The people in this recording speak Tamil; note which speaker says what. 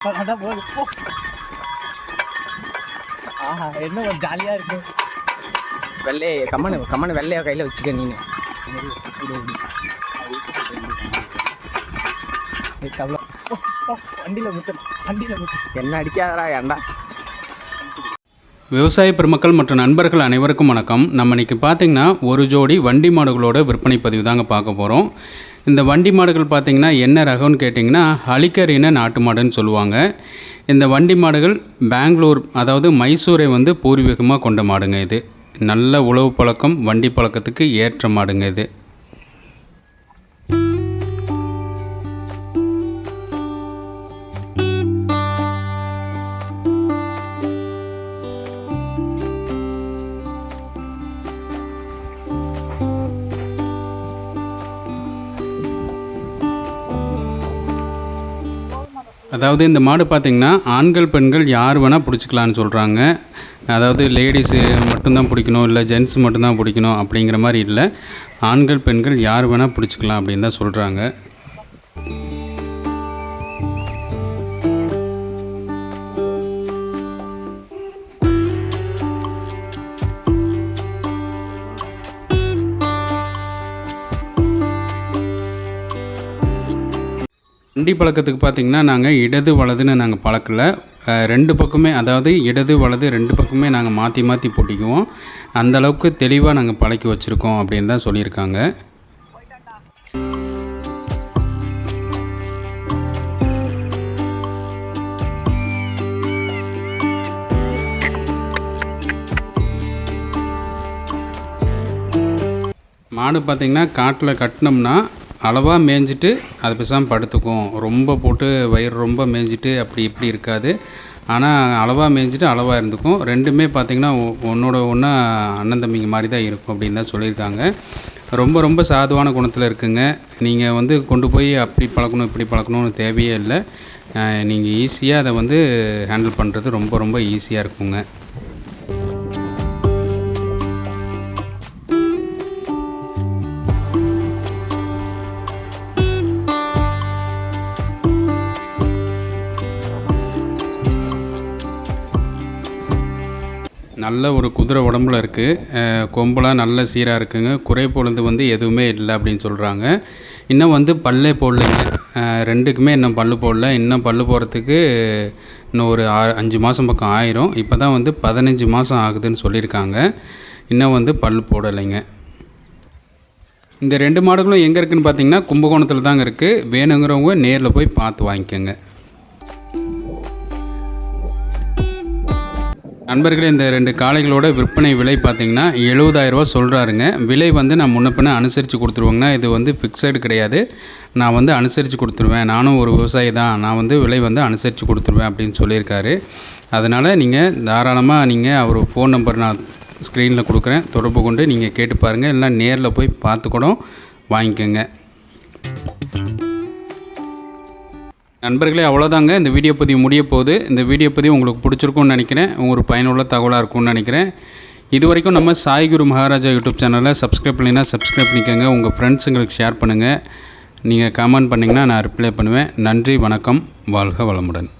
Speaker 1: அதான் போகுது போ. ஆஹா என்ன ஒரு ஜாலியாக இருக்கு.
Speaker 2: வெள்ளைய கம்மனு கம்மனு வெள்ளைய கையில் வச்சுக்க நீ
Speaker 1: வண்டியில் முட்டு வண்டியில் முட்டு
Speaker 2: என்ன அடிக்காதடா ஏன்டா
Speaker 3: விவசாய பெருமக்கள் மற்றும் நண்பர்கள் அனைவருக்கும் வணக்கம். நம்ம இன்றைக்கி பார்த்திங்கன்னா ஒரு ஜோடி வண்டி மாடுகளோட விற்பனை பதிவு தாங்க பார்க்க போகிறோம் இந்த வண்டி மாடுகள் பார்த்திங்கன்னா என்ன ரகம்னு கேட்டிங்கன்னா ஹலிக்கர் இன நாட்டு மாடுன்னு சொல்லுவாங்க. இந்த வண்டி மாடுகள் பெங்களூர் அதாவது மைசூரை வந்து பூர்வீகமாக கொண்ட மாடுங்க இது. நல்ல உழவு பழக்கம் வண்டி பழக்கத்துக்கு ஏற்ற மாடுங்க இது. அதாவது இந்த மாடு பார்த்திங்கன்னா ஆண்கள் பெண்கள் யார் வேணால் பிடிச்சிக்கலான்னு சொல்கிறாங்க அதாவது லேடிஸு மட்டும்தான் பிடிக்கணும் இல்லை ஜென்ஸ் மட்டும்தான் பிடிக்கணும் அப்படிங்கிற மாதிரி இல்லை. ஆண்கள் பெண்கள் யார் வேணால் பிடிச்சிக்கலாம் அப்படின்னு தான் சொல்கிறாங்க வண்டி பழக்கத்துக்கு பார்த்திங்கன்னா நாங்கள் இடது வலதுன்னு நாங்கள் பழக்கல. ரெண்டு பக்கமே அதாவது இடது வலது ரெண்டு பக்கமே நாங்கள் மாற்றி மாற்றி போட்டிக்குவோம். அந்த அளவுக்கு தெளிவாக நாங்கள் பழக்கி வச்சுருக்கோம் அப்படின்னு தான் சொல்லியிருக்காங்க. மாடு பார்த்திங்கன்னா காட்டில் கட்டினோம்னா அளவாக மேய்ஞ்சிட்டு அது பேசாமல் படுத்துக்கும் ரொம்ப போட்டு வயிறு ரொம்ப மேய்ஞ்சிட்டு அப்படி இப்படி இருக்காது. ஆனால் அளவாக மேய்ஞ்சிட்டு அளவாக இருந்துக்கும் ரெண்டுமே பார்த்திங்கன்னா ஒன்னோட ஒன்றா அண்ணன் தம்பிங்க மாதிரி தான் இருக்கும் அப்படின்னு தான் சொல்லியிருக்காங்க. ரொம்ப ரொம்ப சாதுவான குணத்தில் இருக்குங்க. நீங்கள் வந்து கொண்டு போய் அப்படி பழக்கணும் இப்படி பழக்கணும்னு தேவையே இல்லை. நீங்கள் ஈஸியாக அதை வந்து ஹேண்டில் பண்ணுறது ரொம்ப ரொம்ப ஈஸியாக இருக்குங்க. நல்ல ஒரு குதிரை உடம்புல இருக்குது கொம்பெல்லாம் நல்ல சீராக இருக்குங்க. குறை பொழுது வந்து எதுவுமே இல்லை அப்படின்னு சொல்கிறாங்க இன்னும் வந்து பல்லே போடலைங்க. ரெண்டுக்குமே இன்னும் பல்லு போடல. இன்னும் பல்லு போகிறதுக்கு இன்னும் ஒரு ஆறு அஞ்சு மாதம் பக்கம் ஆயிரும். இப்போ தான் வந்து பதினஞ்சு மாதம் ஆகுதுன்னு சொல்லியிருக்காங்க. இன்னும் வந்து பல்லு போடலைங்க. இந்த ரெண்டு மாடுகளும் எங்கே இருக்குதுன்னு பார்த்தீங்கன்னா கும்பகோணத்தில் தாங்க இருக்குது வேணுங்கிறவங்க நேரில் போய் பார்த்து வாங்கிக்கோங்க. நண்பர்களே இந்த ரெண்டு காளைகளோட விற்பனை விலை பார்த்தீங்கன்னா எழுபதாயிரரூவா சொல்கிறாருங்க விலை வந்து நான் முன்ன பின்ன அனுசரித்து கொடுத்துருவோங்கண்ணா. இது வந்து ஃபிக்ஸடு கிடையாது. நான் வந்து அனுசரித்து கொடுத்துருவேன். நானும் ஒரு விவசாயி தான். நான் வந்து விலை வந்து அனுசரித்து கொடுத்துருவேன் அப்படின்னு சொல்லியிருக்காரு. அதனால் நீங்கள் தாராளமாக நீங்கள் அவர் ஃபோன் நம்பர் நான் ஸ்க்ரீனில் கொடுக்குறேன். தொடர்பு கொண்டு நீங்கள் கேட்டு பாருங்கள் இல்லைன்னா நேரில் போய் பார்த்து கூட வாங்கிக்கோங்க. நண்பர்களே அவ்வளோதாங்க இந்த வீடியோ பதிவு முடிய போகுது. இந்த வீடியோ பதிவு உங்களுக்கு பிடிச்சிருக்கும்னு நினைக்கிறேன். ஒரு பயனுள்ள தகவலாக இருக்கும்னு நினைக்கிறேன். இது வரைக்கும் நம்ம சாய்குரு மகாராஜா யூடியூப் சேனலை சப்ஸ்கிரைப் பண்ணினா சப்ஸ்கிரைப் பண்ணிக்கோங்க. உங்கள் ஃப்ரெண்ட்ஸுங்களுக்கு ஷேர் பண்ணுங்கள் நீங்கள் கமெண்ட் பண்ணிங்கன்னா நான் ரிப்ளை பண்ணுவேன். நன்றி வணக்கம். வாழ்க வளமுடன்.